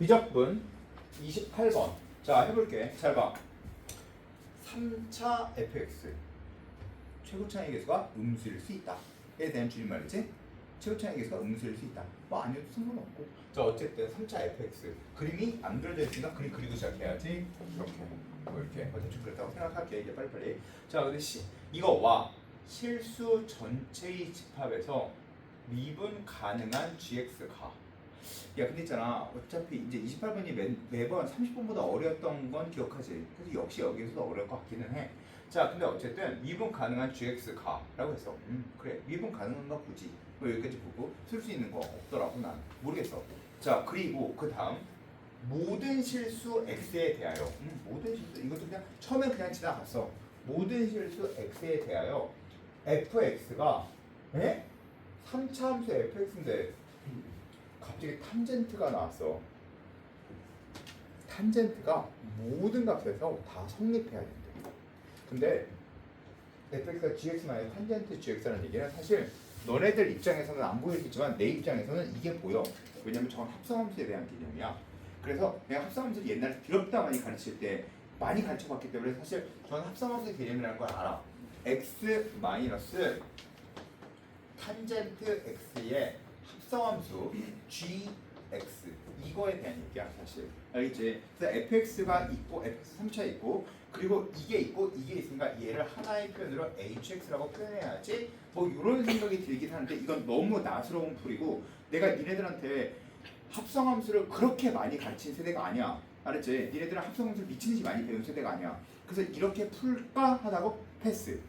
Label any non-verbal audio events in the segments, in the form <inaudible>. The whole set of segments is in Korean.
비적분 28번. 자, 해볼게. 잘 봐. 3차 fx. 최고 차의 개수가 음수일 수 있다. 에 대한 줄임말이지. 최고 차의 개수가 음수일 수 있다. 뭐 아니어도 상관없고. 자, 어쨌든 3차 fx. 그림이 안 그려져 있으니까 그림 그리고 시작해야지. 이렇게. 뭐 이렇게. 어, 대충 그랬다고 생각할게. 이제 빨리빨리. 자, 근데 시, 이거 와 실수 전체의 집합에서 미분 가능한 gx가 야 근데 있잖아. 어차피 이제 28번이 매, 매번 30번보다 어려웠던 건 기억하지? 그래서 역시 여기서도 어려울 것 같기는 해자 근데 어쨌든 미분 가능한 gx가 라고 했어. 음 그래. 미분 가능한가 보지 뭐 여기까지 보고 쓸 수 있는 거 없더라고 난. 모르겠어. 자 그리고 그 다음. 모든 실수 x에 대하여. 음, 모든 실수. 이것도 그냥 처음엔 그냥 지나갔어. 모든 실수 x에 대하여 fx가 에? 3차 함수 fx인데 갑자기 탄젠트가 나왔어. 탄젠트가 모든 값에서 다 성립해야 된대. 근데 fx가 gx만의 탄젠트 gx라는 얘기는 사실 너네들 입장에서는 안 보이겠지만 내 입장에서는 이게 보여. 왜냐면 저건 합성함수에 대한 개념이야. 그래서 내가 합성함수를 옛날에 비롭다 많이 가르칠 때 많이 가르쳐봤기 때문에 사실 저는 합성함수의 개념이라는 걸 알아. x 마이너스 탄젠트 x의 합성함수 gx 이거에 대한 얘기야 사실 알겠지? 그래서 fx가 있고 fx 3차 있고 그리고 이게 있고 이게 있으니까 얘를 하나의 표현으로 hx라고 표현해야지 뭐 이런 생각이 들긴 하는데 이건 너무 나스러운 풀이고 내가 니네들한테 합성함수를 그렇게 많이 가르친 세대가 아니야 알았지? 니네들은 합성함수를 미친 듯이 많이 배운 세대가 아니야 그래서 이렇게 풀까 하다고 패스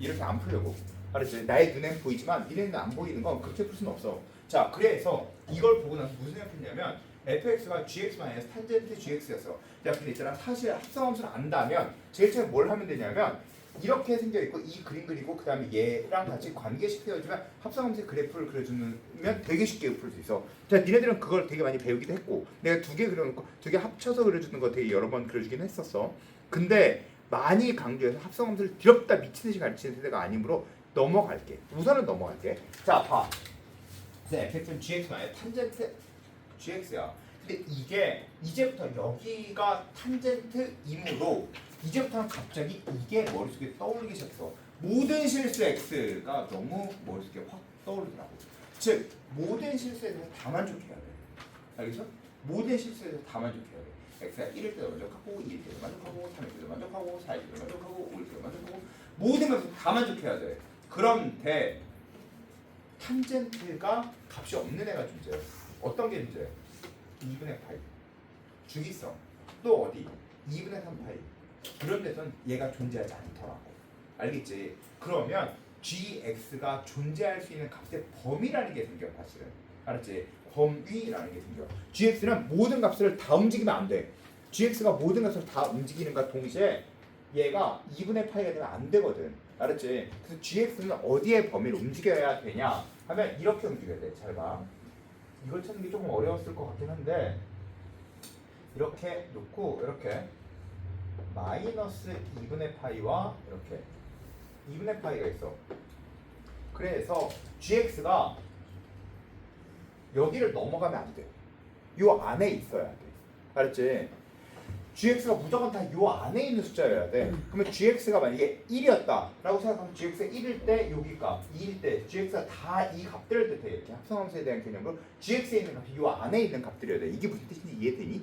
이렇게 안 풀려고 알았지? 나의 눈엔 보이지만 니네는 안 보이는 건 그렇게 풀 수는 없어. 자, 그래서 이걸 보고 나서 무슨 생각했냐면 fx가 gx 마이너스 탄젠트 gx였어. 야, 근데 있잖아. 사실 합성함수를 안다면 제일 처음에 뭘 하면 되냐면 이렇게 생겨 있고 이 그림 그리고 그다음에 얘랑 같이 관계시켜주면 합성함수의 그래프를 그려주면 되게 쉽게 풀 수 있어. 자, 니네들은 그걸 되게 많이 배우기도 했고 내가 두 개 그려놓고 두 개 합쳐서 그려주는 거 되게 여러 번 그려주긴 했었어. 근데 많이 강조해서 합성함수를 더럽다 미친 듯이 가르치는 세대가 아니므로 넘어갈게. 우선은 넘어갈게. 자, 봐. 네, fx는 gx 만에 탄젠트 gx야. 근데 이게 이제부터 여기가 탄젠트이므로 이제부터는 갑자기 이게 머릿속에 떠오르기 시작했어. 모든 실수 x가 너무 머릿속에 확 떠오르더라고. 즉 모든 실수에 대해서 다 만족해야 돼. 알겠죠? 모든 실수에 대해서 다 만족해야 돼. x가 1일 때도 만족하고 2일 때도 만족하고 3일 때도 만족하고 4일 때도 만족하고 5일 때도 만족하고 모든 것을 다 만족해야 돼. 그런데 탄젠트가 값이 없는 애가 존재해요. 어떤 게 존재해요? 2분의 파이. 주기성. 또 어디? 2분의 3 파이. 그런 데선 얘가 존재하지 않더라고. 알겠지? 그러면 gx가 존재할 수 있는 값의 범위라는 게 생겨 사실은. 알았지? 범위라는 게 생겨. gx는 모든 값을 다 움직이면 안 돼. gx가 모든 값을 다 움직이는가 동시에 얘가 2분의 파이가 되면 안 되거든. 알았지? 그래서 gx는 어디에 범위를 움직여야 되냐 하면 이렇게 움직여야 돼. 잘 봐. 이걸 찾는 게 조금 어려웠을 것 같긴 한데 이렇게 놓고 이렇게 마이너스 2분의 파이와 이렇게 2분의 파이가 있어. 그래서 gx가 여기를 넘어가면 안 돼. 요 안에 있어야 돼. 알았지? Gx가 무조건 다 요 안에 있는 숫자여야 돼. 그러면 gx가 만약에 1이었다라고 생각하면 gx가 1일 때 여기 값, 2일 때 gx가 다 이 값들을 뜻해. 이렇게 합성함수에 대한 개념으로 gx에 있는 값이 요 안에 있는 값들이어야 돼. 이게 무슨 뜻인지 이해되니?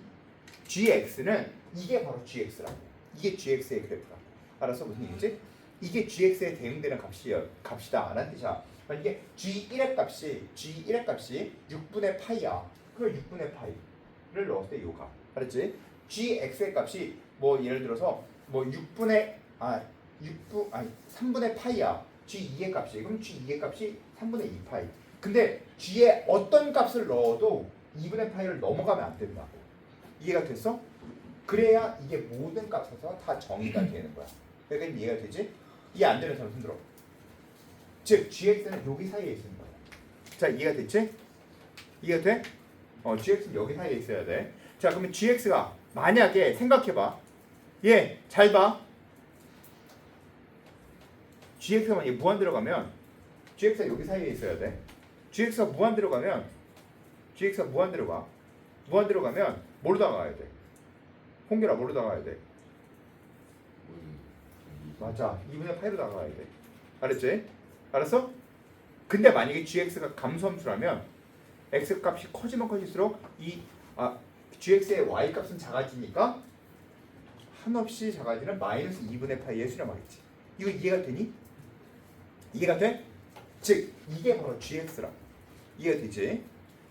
gx는 이게 바로 gx라고. 이게 gx의 그래프라고. 알았어? 무슨 얘기지? 이게 gx에 대응되는 값이야, 값이다. 라는 뜻이야. 만약에 g1의 값이 g1의 값이 6분의 파이야. 그럼 6분의 파이를 넣었을 때 요가. 알았지? Gx의 값이 뭐 예를 들어서 뭐 6분의 아 6분 아니 3분의 파이야. g2의 값이 그럼 g2의 값이 3분의 2 파이. 근데 g에 어떤 값을 넣어도 2분의 파이를 넘어가면 안 된다고. 이해가 됐어? 그래야 이게 모든 값에서 다 정의가 <clears throat> 되는 거야. 그러니까 이해가 되지? 이해 안 되는 사람 손 들어. 즉 gx는 여기 사이에 있는 거야. 자 이해가 됐지? 이해가 돼? 어 gx는 여기 사이에 있어야 돼. 자 그러면 gx가 만약에 생각해봐. 예, 잘 봐. gx가 만약에 무한 들어가면 gx가 여기 사이에 있어야 돼. gx가 무한 들어가면 gx가 무한 들어가. 무한대로 가면 뭘로 다가야 돼? 홍길아 뭘로 다가야 돼? 맞아. 2분의 8로 다가야 돼. 알았지? 알았어? 근데 만약에 gx가 감소함수라면 x 값이 커지면 커질수록 이 아, gx의 y 값은 작아지니까 한없이 작아지는 마이너스 2분의 파이의 수렴하겠지. 이거 이해가 되니? 이해가 돼? 즉 이게 바로 gx라. 이해가 되지?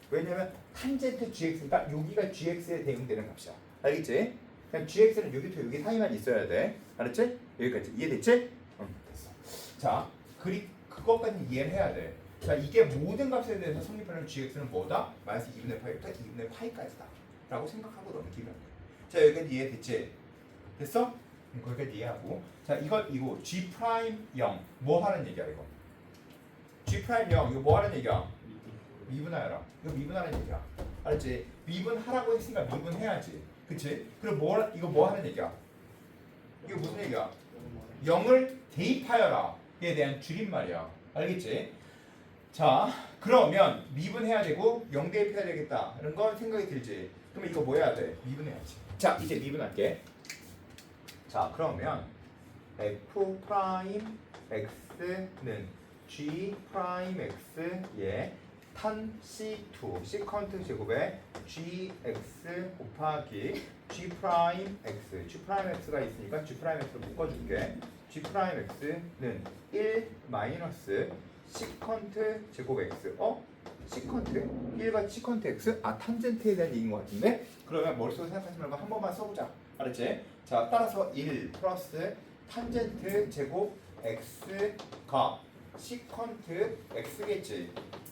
왜냐면 탄젠트 gx니까 여기가 gx에 대응되는 값이야. 알겠지? 그냥 gx는 여기부터 여기 사이만 있어야 돼. 알았지? 여기까지 이해됐지? 응, 됐어. 자, 그리 그것까지 이해를 해야 돼. 자, 이게 모든 값에 대해서 성립하는 gx는 뭐다? 마이너스 2분의 파이부터 2분의 파이까지다. 라고 생각하고 넘기면 돼. 자, 여기까지 이해됐지? 됐어? 음, 거기까지 이해하고. 자, 이걸 이거 g 프라임 0. 뭐 하는 얘기야, 이거? g 프라임 0 이거 뭐 하는 얘기야? 미분하여라. 이거 미분하는 얘기야. 알았지? 미분하라고 했으니까 미분해야지. 그치? 그럼 뭐 이거 뭐 하는 얘기야? 이거 무슨 얘기야? 0을 대입하여라 에 대한 줄임말이야. 알겠지? 자, 그러면 미분해야 되고 0 대입해야 되겠다. 이런 건 생각이 들지. 그러면 이거 뭐 해야 돼? 미분해야지. 자, 이제 미분할게. 자, 그러면 f 프라임 x는 g 프라임 x의 탄 c2 시컨트 제곱에 gx 곱하기 g 프라임 x g 프라임 x가 있으니까 g 프라임 x로 묶어줄게 g 프라임 x는 1 마이너스 시컨트 제곱 x 어? 시컨트 1과 시컨트 x 아 탄젠트에 대한 얘기인 것 같은데? 그러면 머릿속에 생각하지 말고 한 번만 써보자. 알았지? 자 따라서 1 플러스 탄젠트 제곱 x가 시컨트 x겠지.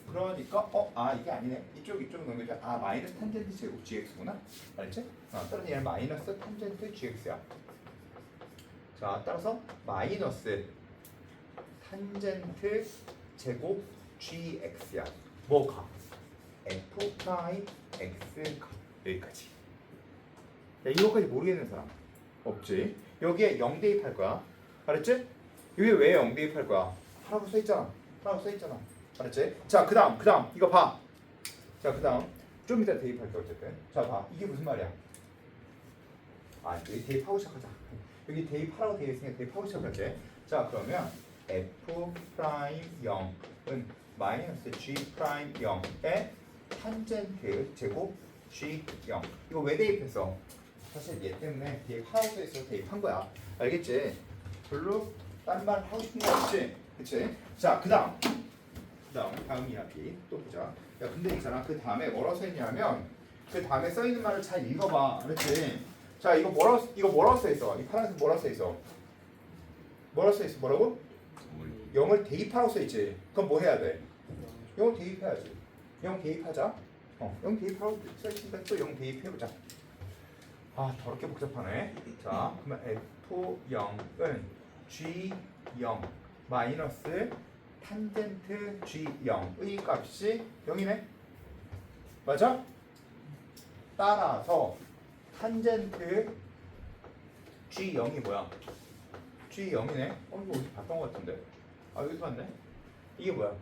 그러니까 어 아 이게 아니네. 이쪽 이쪽 넘겨줘. 아 마이너스 탄젠트 제곱 gx구나. 알았지? 어, 따라서 얘는 마이너스 탄젠트 gx야. 자 따라서 마이너스 탄젠트 제곱 gx야 뭐가? f 프라임 x가 여기까지 야 이거까지 모르겠는 사람 없지 여기에 0 대입할 거야 알았지? 여기 왜 0 대입할 거야? 하라고 써있잖아 하라고 써있잖아 알았지? 자, 그 다음, 그 다음, 이거 봐. 자, 그 다음, 좀 이따 대입할게, 어쨌든. 자, 봐. 이게 무슨 말이야? 아, 여기 대입하고 시작하자. 여기 대입하라고 되어 있으니까 대입하고 시작할게. 자, 그러면 f 프라임 0은 마이너스 g 프라임 0의 탄젠트 제곱 g 0. 이거 왜 대입했어? 사실 얘 때문에 대입하라고 써 있어서 대입한 거야. 알겠지? 별로 딴 말 하고 싶은 거 없지? 그치? 자, 그 다음. 그 다음 다음 이야기 또 보자. 야 근데 있잖아 그 다음에 뭐라고 써 있냐면 그 다음에 써 있는 말을 잘 읽어봐. 그렇지? 자 이거 뭐라고 이거 뭐라고 써 있어? 이 파란색 뭐라고 써 있어? 뭐라고 써 있어? 뭐라고? 0을 대입하라고 써 있지. 그럼 뭐 해야 돼? 0을 대입해야지. 0 대입하자. 어, 0 대입하라고 써 있으니까 또0 대입해보자. 아 더럽게 복잡하네. 자 그러면 F0은 G0 마이너스 탄젠트 G0의 값이 0이네. 맞아? 따라서 탄젠트 G0이 뭐야? G0이네. 어 이거 어디 봤던 것 같은데. 아 여기서 봤네. 이게 뭐야?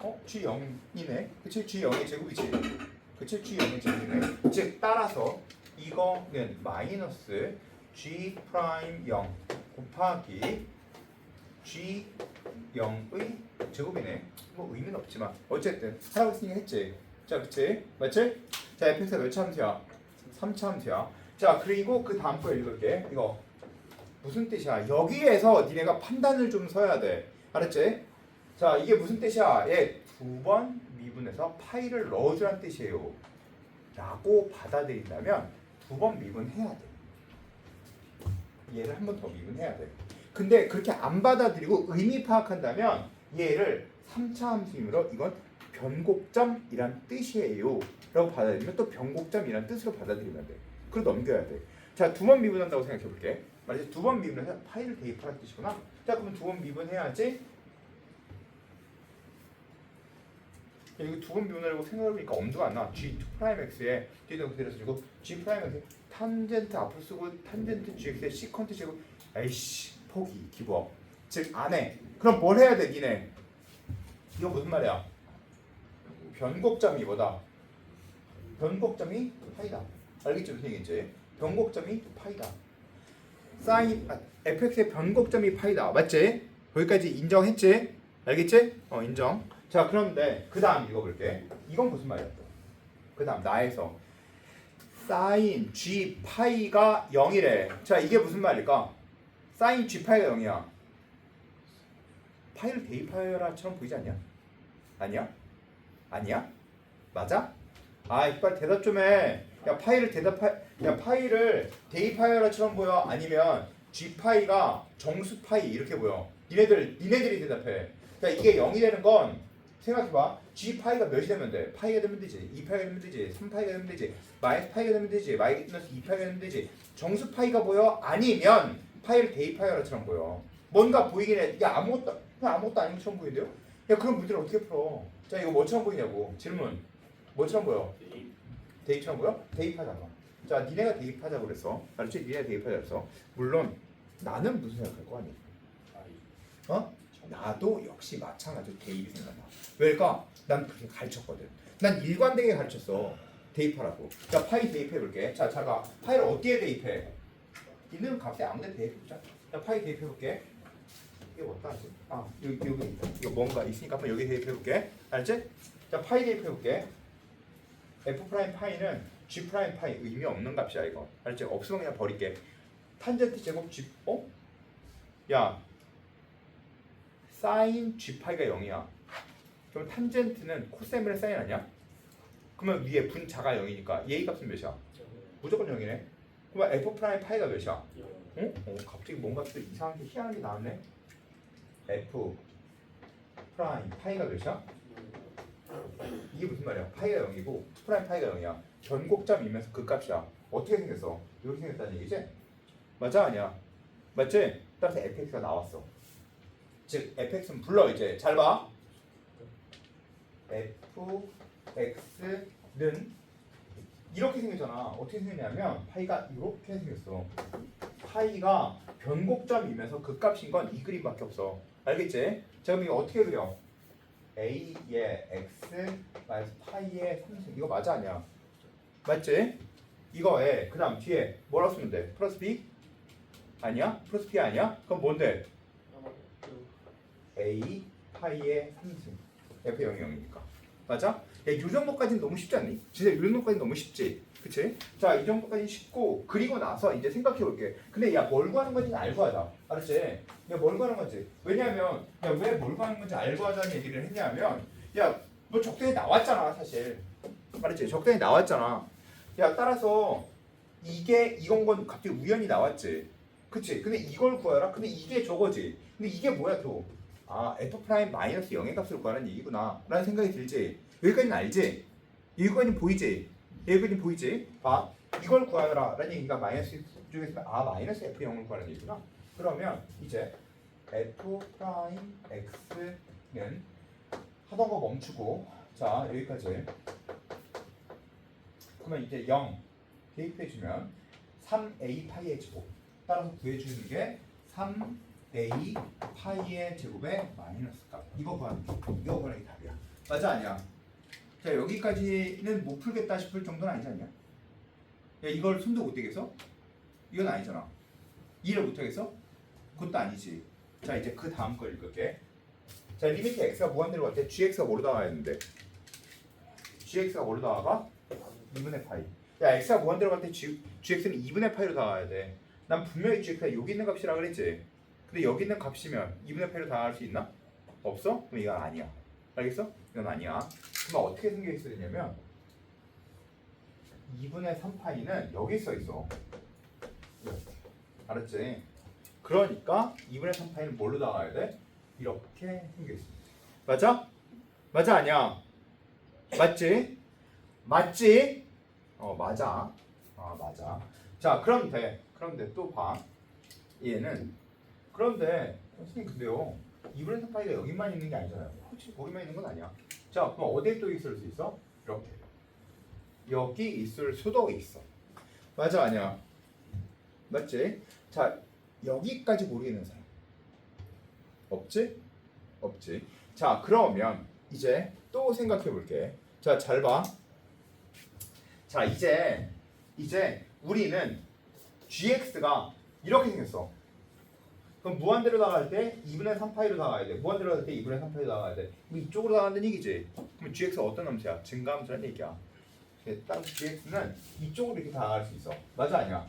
어? G0이네. 그치? G0의 제곱이지. 그치? G0의 제곱이네. 즉 따라서 이거는 마이너스 G 프라임 0 곱하기 G 0의 제곱이네. 뭐 의미는 없지만 어쨌든 하라고 했으니까 했지. 자, 그치? 맞지? 자, fx가 몇 참수야? 3참수야. 자, 그리고 그 다음 거 읽을게. 이거 무슨 뜻이야? 여기에서 니네가 판단을 좀 서야 돼. 알았지? 자, 이게 무슨 뜻이야? 얘두번 미분해서 파이를 넣어주란 뜻이에요. 라고 받아들인다면 두 번 미분해야 돼. 얘를 한 번 더 미분해야 돼. 근데 그렇게 안 받아들이고 의미 파악한다면 얘를 3차 함수이므로 이건 변곡점이란 뜻이에요. 라고 받아들이면 또 변곡점이란 뜻으로 받아들이면 돼. 그리고 넘겨야 돼. 자, 두 번 미분한다고 생각해 볼게. 말이지 두번 미분해서 파이를 대입하라는 뜻이구나. 자, 그러면 두 번 미분해야지. 야, 이거 두 번 미분하려고 생각해보니까 엄두가 안 나. G2 프라임 X에 뒤에다 쓰고 G 프라임 X 탄젠트 앞으로 쓰고 탄젠트 GX에 시컨트 제곱 에이씨 포기 기부업 즉 안해 그럼 뭘 해야 돼 니네 이거 무슨 말이야 변곡점이 뭐다 변곡점이 파이다. 알겠죠, 선생님 이제 변곡점이 파이다. 사인 아, fx의 변곡점이 파이다. 맞지? 거기까지 인정했지? 알겠지? 어 인정. 자 그런데 그 다음 읽어볼게. 이건 무슨 말이야? 그 다음 나에서 사인 g 파이가 0이래. 자 이게 무슨 말일까? 사인 g 파이가 0이야. 파이를 대입하여라처럼 보이지 않냐? 아니야? 아니야? 맞아? 아 이빨 대답 좀 해. 야 파이를 대답 하야 파이를 대입하여라처럼 보여? 아니면 g 파이가 정수 파이 이렇게 보여? 니네들 니네들이 대답해. 자 이게 0이 되는 건 생각해봐. g 파이가 몇이 되면 돼? 파이가 되면 되지. 2 파이가 되면 되지. 3 파이가 되면 되지. 마이너스 파이가 되면 되지. 마이너스 2 파이가 되면 되지. 정수 파이가 보여? 아니면 파이를 대입하여라처럼 보여. 뭔가 보이긴 해. 이게 아무것도 그냥 아무것도 아닌 것처럼 보이는데요? 야 그럼 문제를 어떻게 풀어? 자 이거 뭐처럼 보이냐고 질문. 뭐처럼 보여? 대입처럼 보여? 대입하잖아. 자 니네가 대입하자고 그랬어. 알았지? 니네가 대입하자 그랬어. 물론 나는 무슨 생각할 거 아니야? 어? 나도 역시 마찬가지로 대입이 생각나. 왜일까? 난 그렇게 가르쳤거든. 난 일관되게 가르쳤어. 대입하라고. 자, 파이 대입해 볼게. 자, 자가 파이를 어디에 대입해? 있는 값에 아무데 대입해 보자. 자, 파이 대입해 볼게. 이게 뭐다 하지? 아, 여기 여기. 이거 뭔가 있으니까 한번 여기 대입해 볼게. 알았지? 자, 파이 대입해 볼게. f 프라임 파이는 g 프라임 파이 의미 없는 값이야 이거. 알았지? 없으면 그냥 버릴게. 탄젠트 제곱 g 어? 야, 사인 g 파이가 0이야. 그럼 탄젠트는 코사인분의 사인 아니야? 그러면 위에 분자가 0이니까 얘 값은 몇이야? 무조건 0이네. 그러면 f 프라임 파이가 몇이야? 응? 어, 갑자기 뭔가 또 희한한 게 나왔네. f 프라임 파이가 몇이야? 이게 무슨 말이야? 파이가 0이고 프라임 파이가 0이야. 변곡점이면서 그 값이야. 어떻게 생겼어? 이렇게 생겼다는 얘기지? 맞아 아니야? 맞지? 따라서 fx가 나왔어. 즉 fx는 불러 이제 잘 봐. fx는 이렇게 생겼잖아. 어떻게 생겼냐면 파이가 이렇게 생겼어. 파이가 변곡점이면서 그 값인 건 이 그림밖에 없어. 알겠지? 자 그럼 이거 어떻게 그려? A의 x 마이너스 파이의 3승 이거 맞아 아니야? 맞지? 이거에 그 다음 뒤에 뭐라고 쓰면 돼? 플러스 b? 아니야? 플러스 b 아니야? 그럼 뭔데? a 파이의 3승 f 0이 0이니까 맞아? 야, 이 정도까지는 너무 쉽지 않니? 진짜 이 정도까지는 너무 쉽지 그치? 자, 이 정도까지 쉽고 그리고 나서 이제 생각해 볼게 근데 야, 뭘 구하는 건지 알고 하자 알았지? 야, 뭘 구하는 건지 왜냐면 야, 왜 뭘 구하는 건지 알고 하자는 얘기를 했냐면 야, 뭐 적당히 나왔잖아 사실 알았지? 적당히 나왔잖아 야, 따라서 이게 이건 건 갑자기 우연히 나왔지 그치? 근데 이걸 구하라? 근데 이게 저거지 근데 이게 뭐야 또 아, f 프라임 마이너스 0의 값을 구하는 얘기구나 라는 생각이 들지 여기까지는 알지? 여기까지는 보이지? 여기까지는 보이지? 봐 이걸 구하라 라는 얘기가 마이너스 쪽에서 아 마이너스 f 0을 구하는 얘기구나 그러면 이제 f 프라임 x는 하던 거 멈추고 자 여기까지. 그러면 이제 0 대입해주면 3a 파이의 제곱. 따라서 구해주는 게 3a 파이의 제곱의 마이너스 값. 이거 구하는 게 이거 구하는 게 답이야. 맞아 아니야? 자 여기까지는 못 풀겠다 싶을 정도는 아니지 않냐? 야 이걸 손도 못 대겠어? 이건 아니잖아. 이해를 못 하겠어? 그것도 아니지 자 이제 그 다음 걸 읽을게 자 리미트 x가 무한대로 갈 때 gx가 뭐로 나와야 되는데 gx가 뭐로 나와가? 2분의 파이 야 x가 무한대로 갈때 gx는 2분의 파이로 나와야 돼 난 분명히 gx가 여기 있는 값이라 그랬지 근데 여기 있는 값이면 2분의 파이로 나올 수 있나? 없어? 그럼 이건 아니야 알겠어? 이건 아니야 그럼 어떻게 생겨 있어야 되냐면 2분의 3파이는 여기 써 있어. 알았지? 그러니까 2분의 3파이는 뭘로 나와야 돼? 이렇게 있어 맞아? 맞아 아니야? 맞지? 맞지? 어 맞아 아 맞아 자 그런데 그런데 또 봐 얘는 그런데 선생님 근데요 2분의 3파이가 여기만 있는 게 아니잖아요 혹시 거기만 있는 건 아니야 자 그럼 어디에 또 있을 수 있어? 이렇게 여기 있을 수도 있어 맞아 아니야 맞지? 자 여기까지 모르겠는 사람 없지? 없지 자 그러면 이제 또 생각해 볼게 자 잘 봐 자 이제 이제 우리는 gx가 이렇게 생겼어. 그럼 무한대로 나갈 때 2분의 3파이로 나가야 돼. 무한대로 나갈 때 2분의 3파이로 나가야 돼. 그럼 이쪽으로 나간다는 얘기지. 그럼 gx가 어떤 함수야? 증가함수라는 얘기야. 딱 gx는 이쪽으로 이렇게 나갈 수 있어. 맞아 아니야?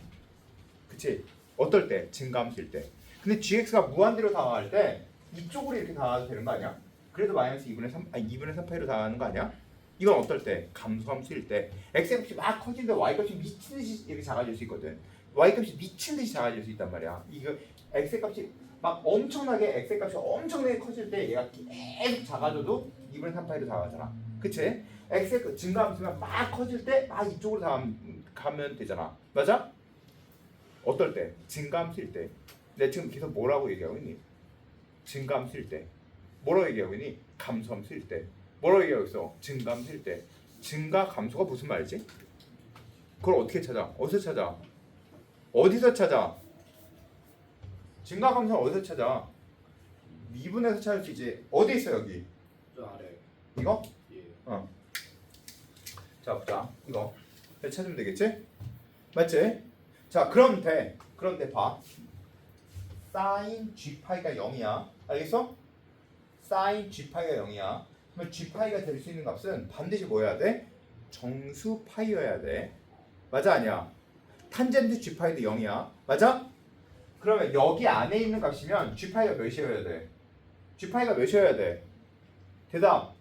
그치? 어떨 때? 증가함수일 때. 근데 gx가 무한대로 다가갈 때 이쪽으로 이렇게 다가가도 되는 거 아니야? 그래도 마이너스 2분의 3, 아니 2분의 3파이로 다가가는 거 아니야? 이건 어떨 때? 감소함수일 때 x값이 막 커지는데 y값이 미친 듯이 이렇게 작아질 수 있거든. y값이 미친 듯이 작아질 수 있단 말이야. 이거 x값이 막 엄청나게 x값이 엄청나게 커질 때 얘가 계속 작아져도 2분의 3파이로 다가가잖아. 그치? x 그 증가함수가 막 커질 때 막 이쪽으로 다 가면 되잖아. 맞아? 어떨 때? 증가함수일 때. 내가 지금 계속 뭐라고 얘기하고 있니? 증가함수일 때. 뭐라고 얘기하고 있니? 감소함수일 때. 뭐라고 얘기하고 있어? 증가함수일 때. 증가 감소가 무슨 말이지? 그걸 어떻게 찾아? 어디서 찾아? 어디서 찾아? 증가 감소는 어디서 찾아? 미분에서 찾을 수 있지. 어디 있어 여기? 저 아래 이거? 예. 자 보자. 이거 찾으면 되겠지? 맞지? 자 그런데 그런데 봐. 사인 g 파이가 0이야. 알겠어? 사인 g 파이가 0이야. 그러면 g 파이가 될 수 있는 값은 반드시 뭐 해야 돼? 정수 파이여야 돼. 맞아 아니야? 탄젠트 g 파이도 0이야. 맞아? 그러면 여기 안에 있는 값이면 g 파이가 몇이어야 돼? g 파이가 몇이어야 돼? 대답.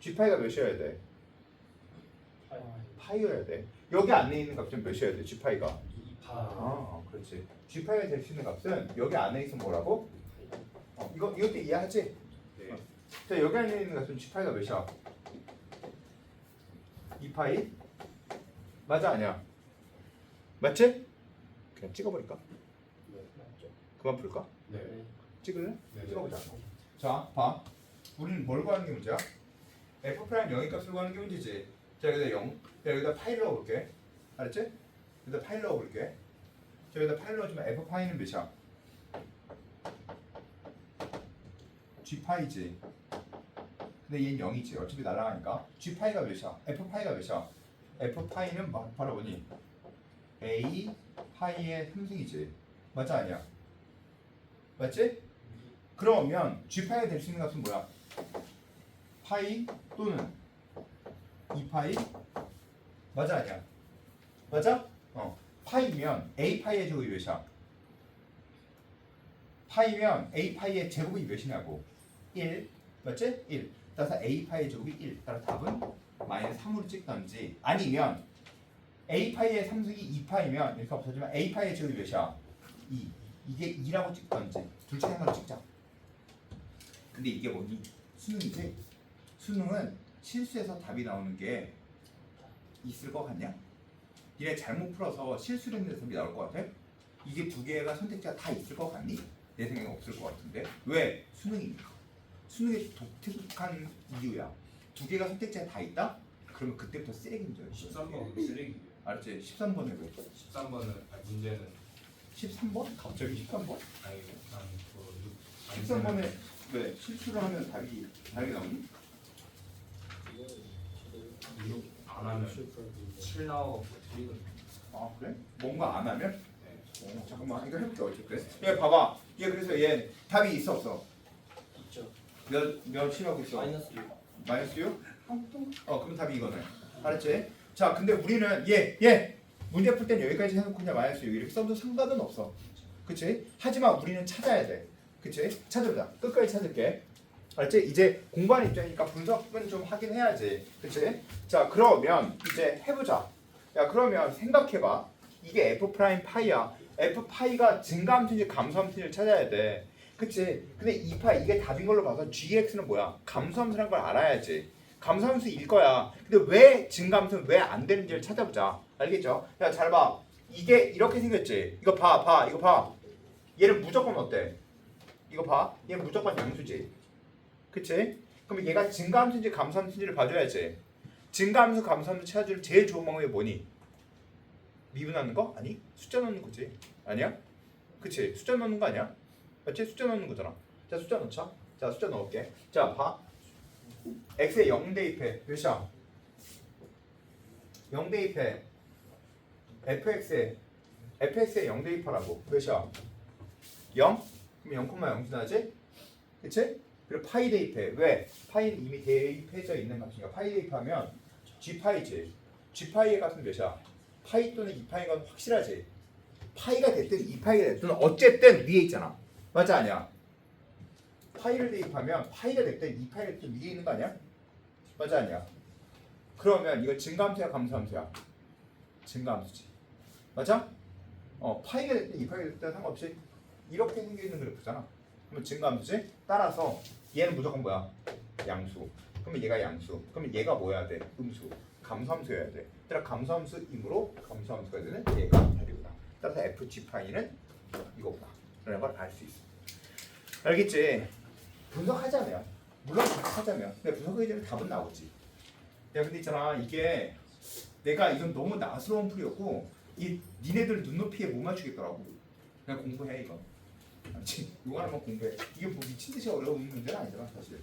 g 파이가 몇이어야 돼? 파이여야 돼. 여기 안에 있는 값은 몇이어야 돼? g 파이가. 2파 아, 그렇지. g 파이가 될수 있는 값은 여기 안에 있으면 뭐라고? 어, 이거 이것도 이해하지? 네. 자, 여기 안에 있는 값은 g 파이가 몇이야? 2파이? 맞아 아니야? 맞지? 그냥 찍어버릴까? 네. 그만 풀까? 네. 찍을래? 네. 찍어보자. 자, 봐. 우리는 뭘 구하는 게 문제야? f 프라임 0의 값을 구하는 게 문제지. 자, 여기다 0. 자, 여기다 파이를 넣어볼게. 알았지? 여기다 파이를 넣어볼게. 자, 여기다 파이를 넣어주면 f 파이는 몇이야? g 파이지. 근데 얘는 0이지. 어차피 날아가니까. g 파이가 몇이야? f 파이가 몇이야? f 파이는 바- 바로 뭐니? a 파이의 3승이지. 맞아 아니야? 맞지? 그러면 g 파이가 될 수 있는 값은 뭐야? 파이 또는 2파이 맞아 아니야? 맞아? 어 파이면 a 파이의 제곱이 몇이야? 파이면 a 파이의 제곱이 몇이냐고 1 맞지? 1 따라서 a 파이의 제곱이 1 따라 답은 마이너스 3으로 찍던지 아니면 a 파이의 3승이 2파이면 이렇게 없어지면 a 파이의 제곱이 몇이야? 2 이게 2라고 찍던지 둘 중에 하나로 찍자 근데 이게 뭐니? 수능이지? 수능은 실수해서 답이 나오는 게 있을 것 같냐? 니네 잘못 풀어서 실수를 했는데 답이 나올 것 같아? 이게 두 개가 선택지가 다 있을 것 같니? 내 생각엔 없을 것 같은데 왜? 수능이니까 수능의 독특한 이유야 두 개가 선택지가 다 있다? 그러면 그때부터 쓰레기인 줄 알지 13번 쓰레기 알았지? 13번에 왜? 13번은 아니 문제는 13번? 갑자기 13번? 아니 난그 13번에 왜? 실수를 하면 답이 답이 나오니? 안 하면 7 나오고 틀리거든 아 그래? 뭔가 안 하면? 네. 어, 잠깐만 이거 해볼게 어쨌든 얘 봐봐 얘 그래서 얘 답이 있어 없어? 있죠. 몇, 몇이라고 있어? 마이너스 6. 마이너스 6? 어 그럼 답이 이거네 알았지? 자 근데 우리는 얘 얘 문제 풀 땐 여기까지 해놓고 그냥 마이너스 6 이렇게 써도 상관은 없어 그치? 하지만 우리는 찾아야 돼 그치? 찾아보자 끝까지 찾을게 알지? 이제 공부하는 입장이니까 분석은 좀 하긴 해야지. 그치? 자 그러면 이제 해보자. 야 그러면 생각해봐. 이게 f 프라임 파이야. F 파이가 증가함수인지 감소함수인지 찾아야 돼. 그치? 근데 이 파이 이게 답인 걸로 봐서 gx는 뭐야? 감소함수라는 걸 알아야지. 감소함수일 거야. 근데 왜 증가함수는 왜 안 되는지를 찾아보자. 알겠죠? 야 잘 봐. 이게 이렇게 생겼지. 이거 봐 봐. 이거 봐. 얘는 무조건 어때? 이거 봐. 얘는 무조건 양수지 그치? 그럼 얘가 증가함수인지 감소함수인지를 봐줘야지 증가함수 감소함수 찾아줄 제일 좋은 방법이 뭐니? 미분하는 거? 아니 숫자 넣는 거지 아니야? 그치 숫자 넣는 거 아니야? 맞지? 숫자 넣는 거잖아 자 숫자 넣자 자 숫자 넣을게 자 봐 x에 0 대입해 몇이야? 0 대입해. fx에 fx에 0 대입하라고. 몇이야? 0? 그럼 0,0 지나지? 그치? 그리고 파이 대입해. 왜? 파이는 이미 대입해져 있는 값이니까 파이 대입하면 g 파이지. g 파이의 값은 몇이야? 파이 또는 2파이가 확실하지. 파이가 됐든 2파이가 됐든 어쨌든 위에 있잖아. 맞아 아니야? 파이를 대입하면 파이가 됐든 2파이가 됐든 위에 있는 거 아니야? 맞아 아니야? 그러면 이거 증가함수야 감소함수야? 증가함수지. 맞아? 어 파이가 됐든 2파이가 됐든 상관없이 이렇게 생겨 있는 그래프잖아. 그러면 증가함수지? 따라서 얘는 무조건 뭐야? 양수. 그러면 얘가 양수. 그러면 얘가 뭐야 돼? 음수. 감소함수여야 돼. 따라 감소함수이므로 감소함수가 되는 얘가 대리구나. 따라서 FG 파이는 이거구나. 라는 걸 알 수 있어. 알겠지? 분석하자면 물론 분석하자면 근데 분석하기 전에 답은 나오지. 야 근데 있잖아 이게 내가 이건 너무 나스러운 풀이었고 이 니네들 눈높이에 못 맞추겠더라고. 그냥 공부해 이거. 알지? 이거 하나만 공부해. 이게 뭐 미친 듯이 어려운 문제는 아니잖아 사실.